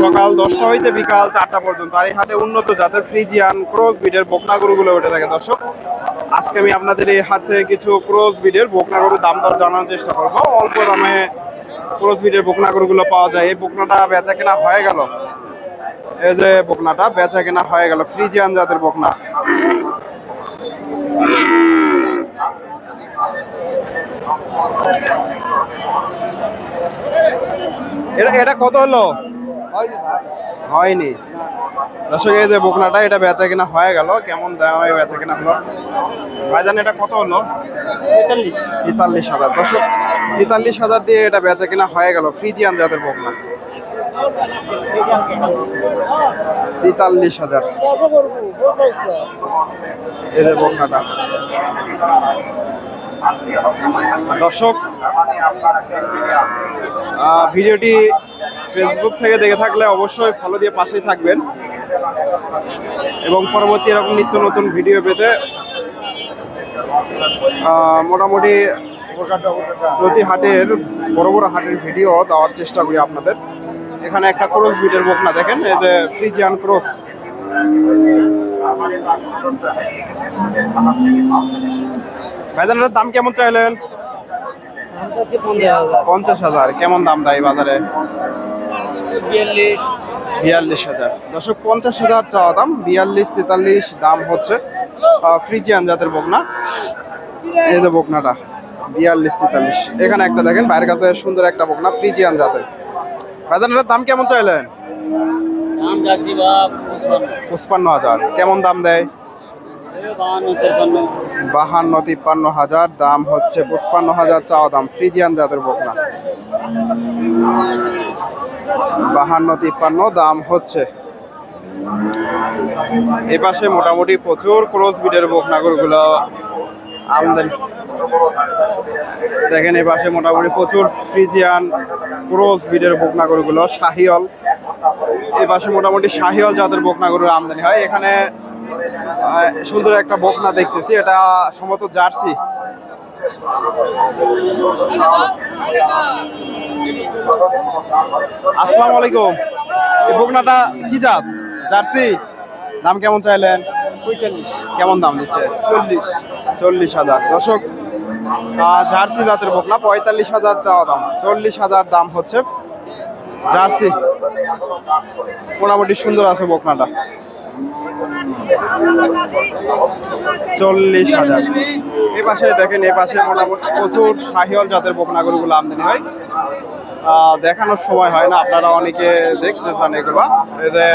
সকাল দশটা হইতে বিকাল চারটা পর্যন্ত। আর এই হাটে উন্নত জাতের ফ্রিজিয়ান ক্রস বিডের বকনা গরুগুলো উঠে থাকে দর্শক। আজকে আমি আপনাদের এই হাট থেকে কিছু ক্রস বিডের বকনা গরুর দাম দর জানার চেষ্টা করব। অল্প দামে ক্রস বিডের বকনা গরুগুলো পাওয়া যায়। এই বকনাটা বেচা কেনা হয়ে গেল। এই যে বকনাটা বেচা কেনা হয়ে গেল। ফ্রিজিয়ান জাতের বকনা। এটা এটা কত হলো? হয়নি দর্শক এই যে বকনাটা এটা বেচা কিনা হয়ে গেল। কেমন দামে বেচা কিনা হলো? ভাইজান এটা কত হলো? তেতাল্লিশ। তেতাল্লিশ হাজার। দর্শক তেতাল্লিশ হাজার দিয়ে এটা বেচা কিনা হয়ে গেল ফ্রিজিয়ান জাতের বকনা। তেতাল্লিশ হাজার। এই যে বকনাটা। দর্শক ভিডিওটি ফেসবুক থেকে দেখে থাকলে অবশ্যই ফলো দিয়ে পাশেই থাকবেন। এবং পরবর্তী এরকম নিত্য নতুন ভিডিও পেতে মোটামুটি প্রতি হাটের, বড় বড় হাটের ভিডিও দেওয়ার চেষ্টা করি আপনাদের। এখানে একটা ক্রস বিটের বকনা দেখেন, এই যে ফ্রিজিয়ান ক্রস ভাইজান দাম কেমন চাইলেন দামটা হচ্ছে পনেরো হাজার পঞ্চাশ হাজার। কেমন দাম দেয় বাজারে? বিয়াল্লিশ। বিয়াল্লিশ হাজার। দশক পঞ্চাশ হাজার চাওয়া দাম বিয়াল্লিশ তেতাল্লিশ দাম হচ্ছে ফ্রিজিয়ান জাতের বকনা। এই যে বকনাটা বিয়াল্লিশ তেতাল্লিশ। এখানে একটা দেখেন বাইরের কাছে সুন্দর একটা বকনা ফ্রিজিয়ান জাতের। বাজারের দাম কেমন চাইলেন? পঁচপান্ন হাজার। কেমন দাম দেয়? বাহান্ন তিপ্পান্ন হাজার, দাম হচ্ছে পঁচপান্ন হাজার, চাওয়া দাম ফ্রিজিয়ান জাতের বকনা। বাহান্ন তিপ্পান্ন, দাম হচ্ছে। এ পাশে মোটামুটি প্রচুর ক্রস বিডের বকনাগরগুলো আমদানি। দেখেন এই পাশে মোটামুটি প্রচুর ফ্রিজিয়ান ক্রস বিডের বকনাগরগুলো শাহিয়ল এই পাশে মোটামুটি শাহিয়ল জাতের বকনাগরুর আমদানি হয়। এখানে সুন্দর একটা বকনা দেখতেছি। এটা সম্ভবত জার্সি। আসসালামু আলাইকুম। এই বকনাটা কি জাত? জার্সি? দাম কেমন চাইলেন? পঁয়তাল্লিশ। কেমন দাম দিচ্ছে? চল্লিশ। চল্লিশ হাজার। দর্শক জার্সি জাতের বকনা পঁয়তাল্লিশ হাজার চাওয়া দাম। চল্লিশ হাজার দাম হচ্ছে জার্সি। মোটামুটি সুন্দর আছে বকনাটা। চল্লিশ হাজার। এ পাশে দেখেন, এ পাশে মোটামুটি প্রচুর শাহিওয়াল জাতের বকনাগরগুলো আমদানি হয়। দেখানোর সময় হয় না, আপনারা অনেকে দেখতে চান এগুলো। এই যে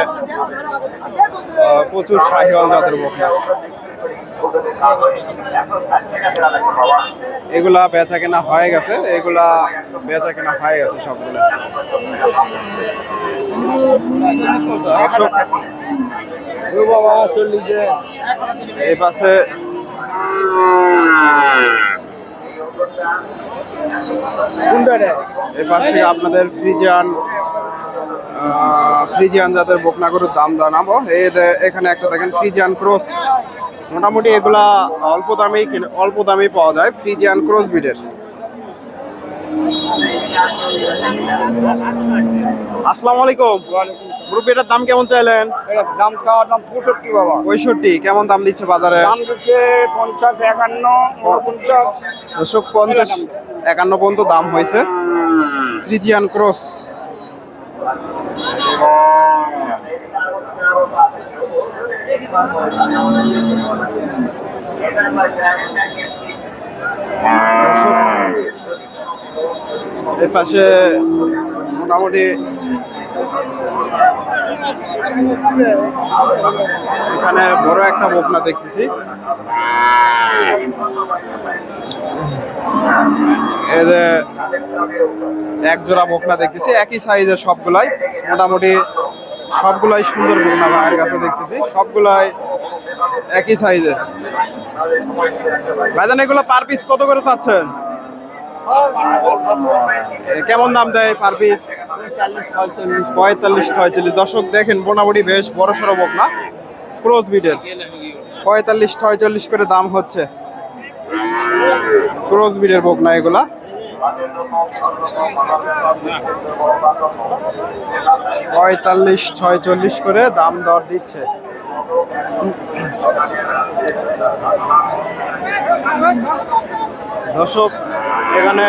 প্রচুর শাহিওয়াল জাতের বকনা। এগুলা বেচা কেনা হয়ে গেছে, এগুলা বেচা কেনা হয়ে গেছে সবগুলো। এই পাশে এই পাশ থেকে আপনাদের ফ্রিজিয়ান ফ্রিজিয়ান জাতের বকনা গরুর দাম জানাব এখানে একটা দেখেন ফ্রিজিয়ান ক্রস। মোটামুটি এগুলা অল্প দামেই কিনে- অল্প দামেই পাওয়া যায় ফ্রিজিয়ান ক্রস বিডের আসসালামু আলাইকুম। গ্রুপ এটার দাম কেমন চাইলেন? এটা দাম চাওয়ার দাম পঁয়ষট্টি বাবা। পঁয়ষট্টি কেমন দাম দিচ্ছে বাজারে? দাম দিচ্ছে পঞ্চাশ একান্ন দশক পঞ্চাশ একান্ন পর্যন্ত দাম হয়েছে। ফ্রিজিয়ান ক্রস এই পাশে মোটামুটি এখানে বড় একটা বকনা দেখতেছি। এক জোড়া বকনা দেখতেছি, একই সাইজের সবগুলাই, মোটামুটি সবগুলাই সুন্দর বকনা ভাইয়ের কাছে দেখতেছি, সবগুলাই একই সাইজের। ভাইজান, এগুলো পার পিস কত করে চাচ্ছেন? কেমন দাম দেয় পার পিস পঁয়তাল্লিশ, ছয়চল্লিশ। দর্শক, দেখেন মোটামুটি বেশ বড় সড়ো না? ক্রোজ বিডের পঁয়তাল্লিশ, ছয়চল্লিশ করে দাম হচ্ছে। ক্রোজ বিডের বক না এগুলা? পঁয়তাল্লিশ, ছয়চল্লিশ করে দাম দর দিচ্ছে। দর্শক এখানে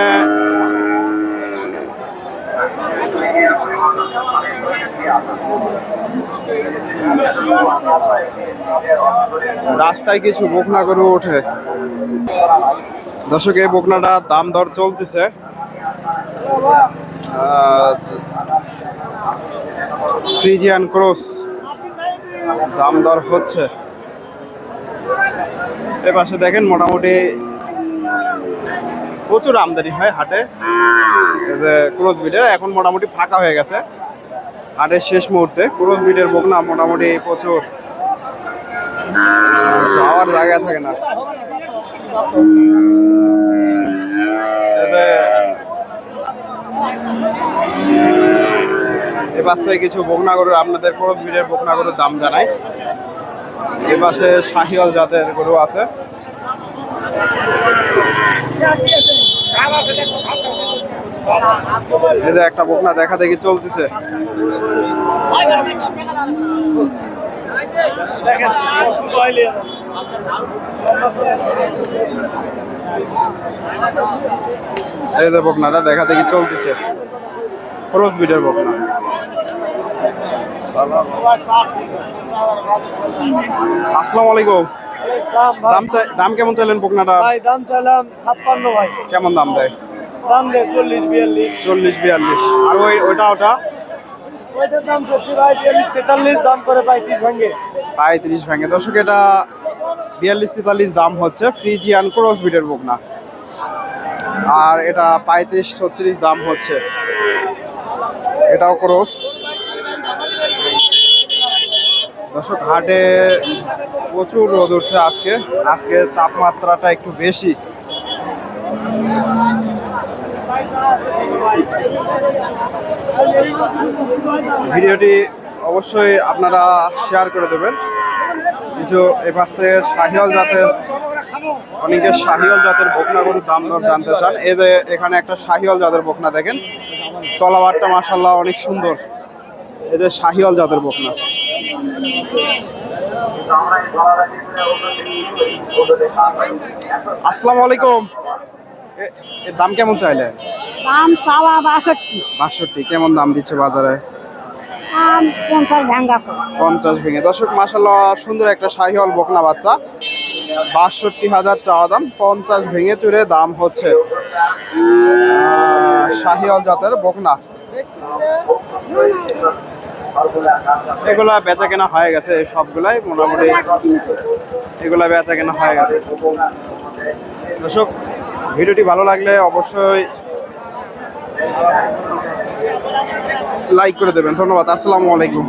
রাস্তায় কিছু বকনা গরু ওঠে। দর্শক, এই বকনাটা দাম দর চলতেছে। ফ্রিজিয়ান ক্রস দাম দর হচ্ছে। এ পাশে দেখেন মোটামুটি প্রচুর আমদানি হয় হাটে। যে ক্রস বিডের এখন মোটামুটি ফাঁকা হয়ে গেছে। হাটের শেষ মুহূর্তে ক্রস বিডের বকনা মোটামুটি প্রচুর। যাওয়ার জায়গা থাকে না। এ পাশে কিছু বকনা গরুর, আপনাদের ক্রস বিডের বকনা গরুর দাম জানাই। এ পাশে শাহিওয়াল জাতের গরু আছে। এই যে একটা বকনা দেখা দেখি চলতেছে। এই যে বকনাটা দেখা দেখি চলতেছে। ক্রস বিডের বকনা। আসসালামু আলাইকুম। দাম দাম কেমন চাইলেন বকনাটা ভাই দাম চাইলাম ছাপ্পান্ন ভাই। কেমন দাম দেয়? দাম দেয় চল্লিশ বিয়াল্লিশ। চল্লিশ বিয়াল্লিশ। আর ওই ওটা ওটা? ওইটার দাম করছি ভাই বিয়াল্লিশ তেতাল্লিশ দাম করে পঁয়ত্রিশ ভাঙ্গে। পঁয়ত্রিশ ভেঙে দর্শক এটা বিয়াল্লিশ তেতাল্লিশ দাম হচ্ছে ফ্রিজিয়ান ক্রস বিটের বুকনা আর এটা পঁয়ত্রিশ ছত্রিশ দাম হচ্ছে। এটাও ক্রস। দর্শক, হাটে প্রচুর রোদ উঠছে আজকে। আজকে তাপমাত্রাটা একটু বেশি। ভিডিওটি অবশ্যই আপনারা শেয়ার করে দেবেন। কিছু এ পাশ থেকে শাহিওয়াল জাতের, অনেকে শাহিওয়াল জাতের বকনা গরুর দাম দর জানতে চান। এই যে এখানে একটা শাহিওয়াল জাতের বকনা দেখেন। তলাবারটা মাসাল্লাহ অনেক সুন্দর। এদের শাহিওয়াল জাতের বকনা। আসসালামু আলাইকুম। এর দাম কেমন চাইলে? দাম সাওয়া বাষট্টি। বাষট্টি কেমন দাম দিচ্ছে বাজারে? আম পঞ্চাশ ভাঙ্গা। পঞ্চাশ ভেঙে। দর্শক মাসাল্লাহ সুন্দর একটা শাহিওয়াল বকনা বাচ্চা। বাষট্টি হাজার চাওয়া দাম পঞ্চাশ ভেঙে চুরে দাম হচ্ছে। শাহিওয়াল জাতের বকনা। এগুলা বেচা কেনা হয়ে গেছে সবগুলাই মোটামুটি এগুলা বেচা কেনা হয়ে গেছে। দর্শক, ভিডিওটি ভালো লাগলে অবশ্যই লাইক করে দেবেন। ধন্যবাদ, আসসালামু আলাইকুম।